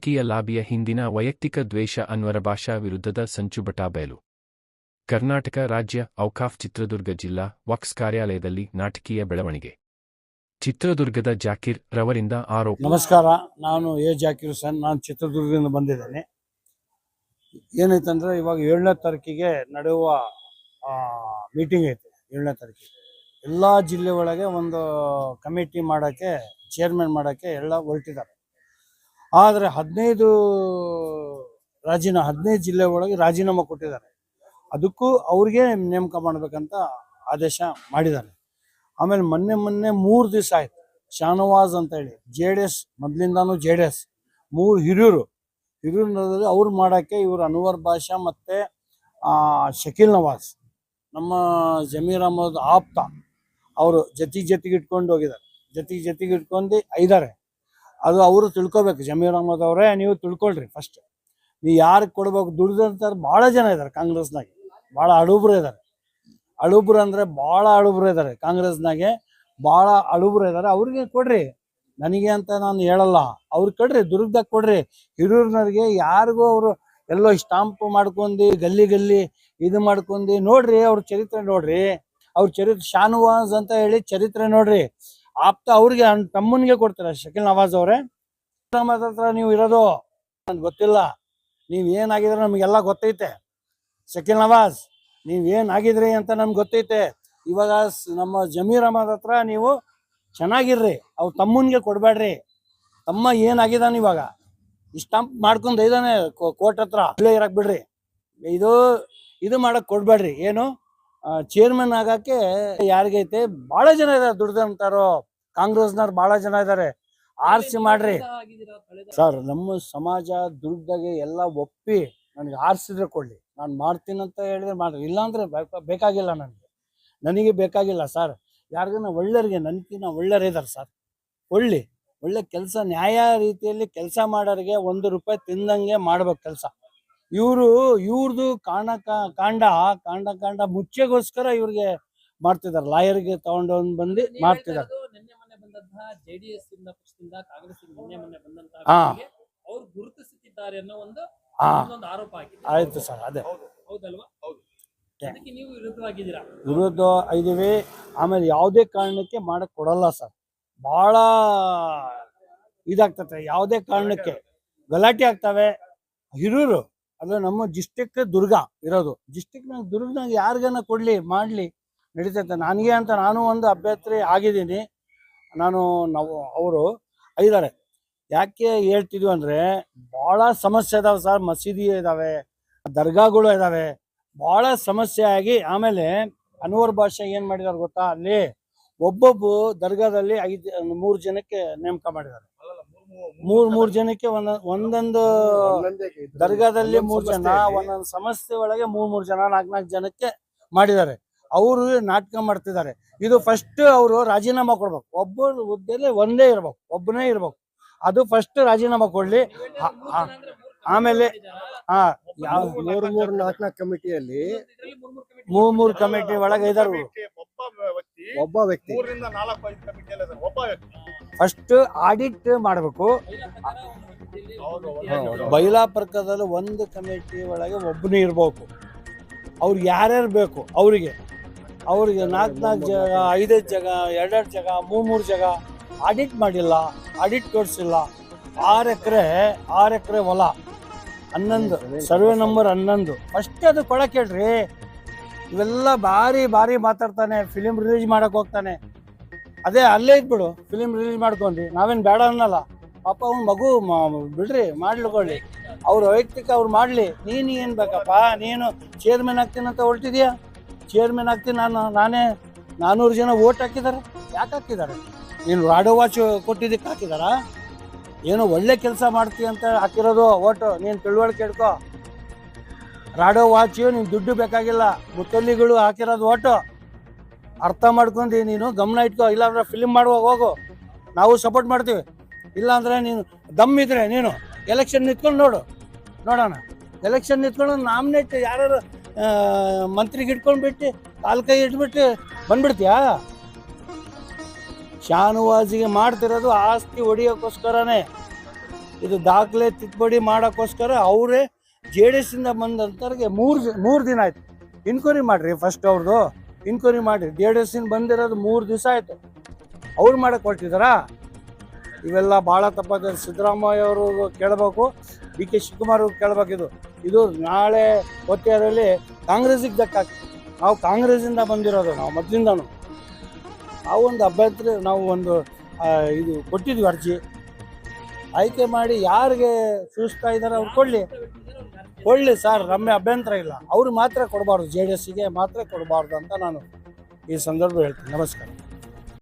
ರಾಜಕೀಯ ಲಾಬಿಯ ಹಿಂದಿನ ವೈಯಕ್ತಿಕ ದ್ವೇಷ ಅನ್ವರ ಭಾಷಾ ವಿರುದ್ಧದ ಸಂಚು ಬಟಾಬಯಲು ಕರ್ನಾಟಕ ರಾಜ್ಯ ಔಕಾಫ್ ಚಿತ್ರದುರ್ಗ ಜಿಲ್ಲಾ ವಕ್ಸ್ ಕಾರ್ಯಾಲಯದಲ್ಲಿ ನಾಟಕೀಯ ಬೆಳವಣಿಗೆ. ಚಿತ್ರದುರ್ಗದ ಜಾಕೀರ್ ರವರಿಂದ ಆರೋಪ. ನಮಸ್ಕಾರ, ನಾನು ಎ. ಜಾಕಿರ್ ಸನ್ ನಾನು ಚಿತ್ರದುರ್ಗದಿಂದ ಬಂದಿದ್ದೇನೆ. ಏನಾಯ್ತಂದ್ರೆ ಇವಾಗ ಏಳನೇ ತಾರೀಕಿಗೆ ನಡೆಯುವ ಮೀಟಿಂಗ್ ಐತೆ, ಏಳನೇ ತಾರೀಕಿಗೆ. ಎಲ್ಲ ಜಿಲ್ಲೆ ಒಳಗೆ ಒಂದು ಕಮಿಟಿ ಮಾಡೋಕ್ಕೆ ಚೇರ್ಮನ್ ಮಾಡೋಕ್ಕೆ ಎಲ್ಲ ಹೊರಟಿದ್ದಾರೆ. ಆದರೆ ಹದಿನೈದು ರಾಜಿನ ಹದಿನೈದು ಜಿಲ್ಲೆ ಒಳಗೆ ರಾಜೀನಾಮೆ ಕೊಟ್ಟಿದ್ದಾರೆ. ಅದಕ್ಕೂ ಅವ್ರಿಗೆ ನೇಮಕ ಮಾಡಬೇಕಂತ ಆದೇಶ ಮಾಡಿದ್ದಾರೆ. ಆಮೇಲೆ ಮೊನ್ನೆ ಮೊನ್ನೆ ಮೂರು ದಿವಸ ಆಯ್ತು. ಶಾನವಾಜ್ ಅಂತ ಹೇಳಿ ಜೆ ಡಿ ಎಸ್ ಮೊದಲಿಂದಾನು ಜೆ ಡಿ ಎಸ್, ಮೂರು ಹಿರಿಯರು. ಹಿರಿಯರಲ್ಲಿ ಅವ್ರು ಮಾಡೋಕ್ಕೆ ಇವರು ಅನ್ವರ್ ಬಾಷಾ ಮತ್ತು ಶಕೀಲ್ ನವಾಜ್, ನಮ್ಮ ಜಮೀರ್ ಅಹಮದ್ ಆಪ್ತ, ಅವರು ಜತಿ ಜೊತೆಗೆ ಇಟ್ಕೊಂಡು ಹೋಗಿದ್ದಾರೆ. ಜತಿ ಜೊತೆಗೆ ಇಟ್ಕೊಂಡು ಐದಾರೆ ಅದು ಅವರು ತಿಳ್ಕೊಬೇಕು. ಜಮೀರ್ ಅಹಮದ್ ಅವರೇ, ನೀವು ತಿಳ್ಕೊಳ್ರಿ ಫಸ್ಟ್ ನೀವು ಯಾರಿಗೆ ಕೊಡ್ಬೇಕು? ದುಡ್ದಂತಾರೆ ಭಾಳ ಜನ ಇದ್ದಾರೆ ಕಾಂಗ್ರೆಸ್ನಾಗ. ಭಾಳ ಅಳುಬ್ರು ಇದ್ದಾರೆ. ಅಳುಬ್ರು ಅಂದರೆ ಭಾಳ ಅಳುಬ್ರು ಇದ್ದಾರೆ ಕಾಂಗ್ರೆಸ್ನಾಗೆ. ಭಾಳ ಅಳುಬ್ರು ಇದ್ದಾರೆ. ಅವ್ರಿಗೆ ಕೊಡ್ರಿ. ನನಗೆ ಅಂತ ನಾನು ಹೇಳಲ್ಲ. ಅವ್ರಿಗೆ ಕೊಡ್ರಿ, ದುರ್ಗದಾಗ ಕೊಡ್ರಿ. ಹಿರಿಯರ್ನವ್ರಿಗೆ ಯಾರಿಗೂ ಅವರು ಎಲ್ಲೋ ಸ್ಟಾಂಪ್ ಮಾಡ್ಕೊಂಡು, ಗಲ್ಲಿ ಗಲ್ಲಿ ಇದು ಮಾಡ್ಕೊಂಡು ನೋಡ್ರಿ ಅವ್ರ ಚರಿತ್ರೆ ನೋಡ್ರಿ. ಅವ್ರ ಚರಿತ್ರೆ ಶಾನುವಾಸ್ ಅಂತ ಹೇಳಿ ಚರಿತ್ರೆ ನೋಡ್ರಿ. ಆಪ್ತ ಅವ್ರಿಗೆ ತಮ್ಮನಿಗೆ ಕೊಡ್ತಾರೆ. ಶಕೀಲ್ ನವಾಜ್ ಅವರೇ. ಹತ್ರ ನೀವು ಇರೋದು ನನ್ಗೆ ಗೊತ್ತಿಲ್ಲ. ನೀವ್ ಏನಾಗಿದ್ರೆ ನಮಗೆಲ್ಲ ಗೊತ್ತೈತೆ. ಶಕೀಲ್ ನವಾಜ್, ನೀವ್ ಏನಾಗಿದ್ರಿ ಅಂತ ನಮ್ಗೆ ಗೊತ್ತೈತೆ. ಇವಾಗ ನಮ್ಮ ಜಮೀರ್ ಅಹಮದ್ ಹತ್ರ ನೀವು ಚೆನ್ನಾಗಿರ್ರಿ. ಅವ್ರ ತಮ್ಮನ್ಗೆ ಕೊಡಬೇಡ್ರಿ ತಮ್ಮ ಏನಾಗಿದಾನ ಇವಾಗ? ಸ್ಟಂಪ್ ಮಾಡ್ಕೊಂಡ್ ಇದಾನೆ ಕೋರ್ಟ್ ಹತ್ರ. ಇಲ್ಲೇ ಇರಕ್ ಬಿಡ್ರಿ. ಇದು ಇದು ಮಾಡಕ್ ಕೊಡ್ಬೇಡ್ರಿ ಏನು? ಚೇರ್ಮನ್ ಆಗಕ್ಕೆ ಯಾರಿಗೈತೆ? ಬಹಳ ಜನ ಇದಾರೆ ದುಡ್ದಂತಾರೋ ಕಾಂಗ್ರೆಸ್ನವ್ರು ಬಹಳ ಜನ ಇದಾರೆ. ಆರ್ಸಿ ಮಾಡ್ರಿ. ಸರ್, ನಮ್ಮ ಸಮಾಜ ದುಡ್ಡಾಗೆ ಎಲ್ಲ ಒಪ್ಪಿ ನನಗೆ ಆರಿಸಿದ್ರೆ ಕೊಡ್ಲಿ. ನಾನು ಮಾಡ್ತೀನಿ ಅಂತ ಹೇಳಿದ್ರೆ ಮಾಡ್ರಿ. ಇಲ್ಲಾಂದ್ರೆ ಬೇಕ- ಬೇಕಾಗಿಲ್ಲ ನನಗೆ. ನನಗೆ ಬೇಕಾಗಿಲ್ಲ ಸರ್. ಯಾರಿಗನ ಒಳ್ಳೆಯರಿಗೆ ನನ್ಕಿನ್ನ ಒಳ್ಳೆಯರು ಇದಾರೆ ಸರ್. ಒಳ್ಳೆ ಒಳ್ಳೆ ಕೆಲಸ ನ್ಯಾಯ ರೀತಿಯಲ್ಲಿ ಕೆಲಸ ಮಾಡೋರಿಗೆ ಒಂದು ರೂಪಾಯಿ ತಿಂದಂಗೆ ಮಾಡ್ಬೇಕು ಕೆಲಸ. ಇವರು ಇವ್ರದ್ದು ಕಾಂಡ ಕಾ- ಕಾಂಡ ಕಾಂಡ ಕಾಂಡ ಮುಚ್ಚೆಗೋಸ್ಕರ ಇವ್ರಿಗೆ ಮಾಡ್ತಿದ್ದಾರೆ ಲಾಯರ್ಗೆ ತಗೊಂಡು ಬಂದು ಮಾಡ್ತಿದ್ದಾರೆ ನಿನ್ನೆ ಮೊನ್ನೆ ಬಂದಂತಹ ಜೆಡಿಎಸ್ ಇಂದ ಪಕ್ಷದಿಂದ ಕಾಂಗ್ರೆಸ್ ನಿನ್ನೆ ಮೊನ್ನೆ ಬಂದಂತಹ ಹಾ. ಅವ್ರು ಗುರುತಿಸುತ್ತಿದ್ದಾರೆ ಅನ್ನೋ ಒಂದು ಹಾ. ಆರೋಪ ಆಗಿದೆ ಆಯ್ತು ಸರ್ ಅದೇ. ಹೌದಲ್ವಾ? ಕೆ- ಅದಕ್ಕೆ ನೀವು ವಿರುದ್ಧವಾಗಿದ್ದೀರಾ? ವಿರೋಧ ಇದೀವಿ ಆಮೇಲೆ ಯಾವುದೇ ಕಾರಣಕ್ಕೆ ಮಾಡಕ್ ಕೊಡಲ್ಲ ಸರ್. ಬಹಳ ಇದಾಗ್ತತೆ. ಯಾವುದೇ ಕಾರಣಕ್ಕೆ ಗಲಾಟೆ ಆಗ್ತವೆ. ಹಿರಿಯರು ಅದು ನಮ್ಮ ಡಿಸ್ಟಿಕ್ ದುರ್ಗ ಇರೋದು. ಡಿಸ್ಟಿಕ್ನಾಗ ದುರ್ಗನಾಗ ಯಾರಿಗನ ಕೊಡ್ಲಿ, ಮಾಡ್ಲಿ ನಡೀತೈತೆ ನನಗೆ ಅಂತ ನಾನು ಒಂದು ಅಭ್ಯರ್ಥಿ ಆಗಿದ್ದೀನಿ. ನಾನು ನಾವು, ಅವರು ಐದಾರೆ ಯಾಕೆ ಹೇಳ್ತಿದ್ವಿ ಅಂದ್ರೆ ಬಹಳ ಸಮಸ್ಯೆ ಇದಾವೆ ಸರ್. ಮಸೀದಿ ಇದಾವೆ, ದರ್ಗಾಗಳು ಇದಾವೆ. ಬಹಳ ಸಮಸ್ಯೆ ಆಗಿ ಆಮೇಲೆ ಅನ್ವರ್ ಭಾಷೆ ಏನ್ ಮಾಡಿದಾರೆ ಗೊತ್ತಾ? ಅಲ್ಲಿ ಒಬ್ಬೊಬ್ಬ ದರ್ಗಾದಲ್ಲಿ ಐದು, ಮೂರು ಜನಕ್ಕೆ ನೇಮಕ ಮಾಡಿದ್ದಾರೆ. ಮೂರ್ ಮೂರ್ ಜನಕ್ಕೆ ಒಂದ ಒಂದೊಂದು ದರ್ಗಾದಲ್ಲಿ ಮೂರ್ ಜನ ಒಂದೊಂದು ಸಮಸ್ಯೆ ಒಳಗೆ ಮೂರ್ ಮೂರ್ ಜನ ನಾಲ್ಕ್ ನಾಲ್ಕು ಜನಕ್ಕೆ ಮಾಡಿದ್ದಾರೆ. ಅವರು ನಾಟಕ ಮಾಡ್ತಿದ್ದಾರೆ. ಇದು ಫಸ್ಟ್ ಅವರು ರಾಜೀನಾಮಾ ಕೊಡ್ಬೇಕು. ಒಬ್ಬ ಹುದ್ದೆಲಿ ಒಂದೇ ಇರ್ಬೇಕು ಒಬ್ಬನೇ ಇರ್ಬೇಕು. ಅದು ಫಸ್ಟ್ ರಾಜೀನಾಮಾ ಕೊಡ್ಲಿ. ಆಮೇಲೆ ಹಾ ಯಾವ ಮೂರ್ ಮೂರ್ ನಾಲ್ಕ್ ನಾಲ್ಕು ಕಮಿಟಿಯಲ್ಲಿ ಮೂರ್ ಮೂರ್ ಕಮಿಟಿ. ಒಳಗೆ ಇದಾರು. ಒಬ್ಬ ವ್ಯಕ್ತಿ ಒಬ್ಬ ವ್ಯಕ್ತಿ. ಮೂರರಿಂದ ನಾಲ್ಕು ಐದು ಕಮಿಟಿಯಲ್ಲಿ ಇದ್ದಾರೆ. ಒಬ್ಬ ವ್ಯಕ್ತಿ. ಫಸ್ಟ್ ಆಡಿಟ್ ಮಾಡಬೇಕು. ಬೈಲಾಪರ್ಕದಲ್ಲಿ ಒಂದು ಕಮಿಟಿ ಒಳಗೆ ಒಬ್ಬನೇ ಇರ್ಬೇಕು. ಅವ್ರಿಗೆ ಯಾರ್ಯಾರು ಬೇಕು ಅವರಿಗೆ. ಅವ್ರಿಗೆ ನಾಲ್ಕು ನಾಲ್ಕು ಜಾಗ ಐದೈದು ಜಾಗ ಎರಡೆರಡು ಜಾಗ ಮೂರು ಮೂರು ಜಾಗ ಆಡಿಟ್ ಮಾಡಿಲ್ಲ ಆಡಿಟ್ ತೋರಿಸಿಲ್ಲ. ಆರು ಎಕರೆ ಆರು ಎಕರೆ ಹೊಲ. ಹನ್ನೊಂದು. ಸರ್ವೆ ನಂಬರ್ ಹನ್ನೊಂದು. ಫಸ್ಟ್ ಅದು ಕೊಡಕ್ಕೆ ಹೇಳ್ರಿ. ಇವೆಲ್ಲ ಭಾರಿ ಭಾರಿ ಮಾತಾಡ್ತಾನೆ. ಫಿಲಿಮ್ ರಿಲೀಸ್ ಮಾಡಕ್ ಹೋಗ್ತಾನೆ. ಅದೇ ಅಲ್ಲೇ ಇದ್ಬಿಡು. ಫಿಲಿಮ್ ರಿಲೀಸ್ ಮಾಡ್ಕೊಂಡ್ರಿ ನಾವೇನು ಬೇಡ ಅನ್ನಲ್ಲ. ಪಾಪ ಅವ್ನ ಮಗು ಬಿಡ್ರಿ, ಮಾಡ್ಲಿಕೊಳ್ಳಿ. ಅವ್ರ ವೈಯಕ್ತಿಕ ಅವ್ರು ಮಾಡ್ಲಿ. ನೀನು ಏನು ಬೇಕಪ್ಪ? ನೀನು ಚೇರ್ಮನ್ ಅಂತ ಹೊರಟಿದ್ಯಾ? ಚೇರ್ಮನ್ ಆಗ್ತೀನಿ ನಾನು, ನಾನೇ ನಾನೂರು ಜನ ಓಟ್ ಹಾಕಿದ್ದಾರೆ ಯಾಕೆ ಹಾಕಿದ್ದಾರೆ ನೀನು ವಾಚ್ ಕೊಟ್ಟಿದ್ದಕ್ಕೆ ಹಾಕಿದಾರಾ? ಏನೋ ಒಳ್ಳೆ ಕೆಲಸ ಮಾಡ್ತೀಯ ಅಂತ ಹಾಕಿರೋದು ಓಟು ನೀನು ತಿಳುವಳಿಕೆ ಹಿಡ್ಕೋ ರಾಡೋ ವಾಚು ನೀನು ದುಡ್ಡು ಬೇಕಾಗಿಲ್ಲ, ಮುತ್ತಲ್ಲಿಗಳು ಹಾಕಿರೋದು ಓಟು ಅರ್ಥ ಮಾಡ್ಕೊಂಡು ನೀನು, ಗಮನ ಇಟ್ಕೋ, ಇಲ್ಲಾಂದ್ರೆ ಫಿಲ್ಮ್ ಮಾಡುವಾಗ ಹೋಗು. ನಾವು ಸಪೋರ್ಟ್ ಮಾಡ್ತೀವಿ. ಇಲ್ಲಾಂದ್ರೆ ನೀನು ದಮ್ ಇದ್ರೆ ನೀನು ಎಲೆಕ್ಷನ್ ನಿಂತ್ಕೊಂಡು ನೋಡು. ನೋಡೋಣ. ಎಲೆಕ್ಷನ್ ನಿಂತ್ಕೊಂಡು ನಾಮಿನೇಟ್ ಯಾರು ಮಂತ್ರಿಗೆ ಇಟ್ಕೊಂಡ್ಬಿಟ್ಟು ಕಾಲ್ ಕೈ ಇಟ್ಬಿಟ್ಟು ಬಂದ್ಬಿಡ್ತೀಯಾ? ಶಾನುವಾಜಿಗೆ ಮಾಡ್ತಿರೋದು ಆಸ್ತಿ ಹೊಡಿಯೋಕ್ಕೋಸ್ಕರನೇ ಇದು ದಾಖಲೆ ತಿದ್ದುಪಡಿ ಮಾಡೋಕ್ಕೋಸ್ಕರ ಅವರೇ ಜೆ ಡಿ ಎಸ್ ಇಂದ ಬಂದಂಥವ್ರಿಗೆ ಮೂರು ಮೂರು ದಿನ ಆಯ್ತು. ಇನ್ಕ್ವೈರಿ ಮಾಡಿರಿ ಫಸ್ಟ್ ಅವ್ರದ್ದು ಇನ್ಕ್ವೈರಿ ಮಾಡಿರಿ. ಜೆ ಡಿ ಎಸ್ ಇಂದ ಬಂದಿರೋದು ಮೂರು ದಿವಸ ಆಯಿತು. ಅವ್ರು ಮಾಡಕ್ಕೆ ಹೊರಟಿದ್ದಾರಾ ಇವೆಲ್ಲ ಭಾಳ ತಪ್ಪಾದ ಸಿದ್ದರಾಮಯ್ಯ ಅವರು ಕೇಳಬೇಕು. ಡಿ ಕೆ ಶಿವಕುಮಾರ್ ಅವ್ರು ಕೇಳಬೇಕಿದು ಇದು. ನಾಳೆ ಹೊತ್ತೆಯಲ್ಲಿ ಕಾಂಗ್ರೆಸ್ಸಿಗೆ ದಕ್ಕಾಗ್ತದೆ ನಾವು ಕಾಂಗ್ರೆಸ್ಸಿಂದ ಬಂದಿರೋದು ನಾವು ಮೊದಲಿಂದನು. ನಾವು ಒಂದು ಅಭ್ಯರ್ಥಿ ನಾವು ಒಂದು ಇದು ಕೊಟ್ಟಿದ್ವಿ ಅರ್ಜಿ. ಆಯ್ಕೆ ಮಾಡಿ ಯಾರಿಗೆ ಸೂಚಿಸ್ತಾ ಇದ್ದಾರೆ ಅವ್ರು ಕೊಡಲಿ. ಕೊಡಲಿ ಸರ್ ನಮ್ಮ ಅಭ್ಯಂತರ ಇಲ್ಲ. ಅವ್ರಿಗೆ ಮಾತ್ರ ಕೊಡಬಾರ್ದು ಜೆ ಡಿ ಎಸ್ಸಿಗೆ ಮಾತ್ರ ಕೊಡಬಾರ್ದು ಅಂತ ನಾನು ಈ ಸಂದರ್ಭ ಹೇಳ್ತೀನಿ. ನಮಸ್ಕಾರ.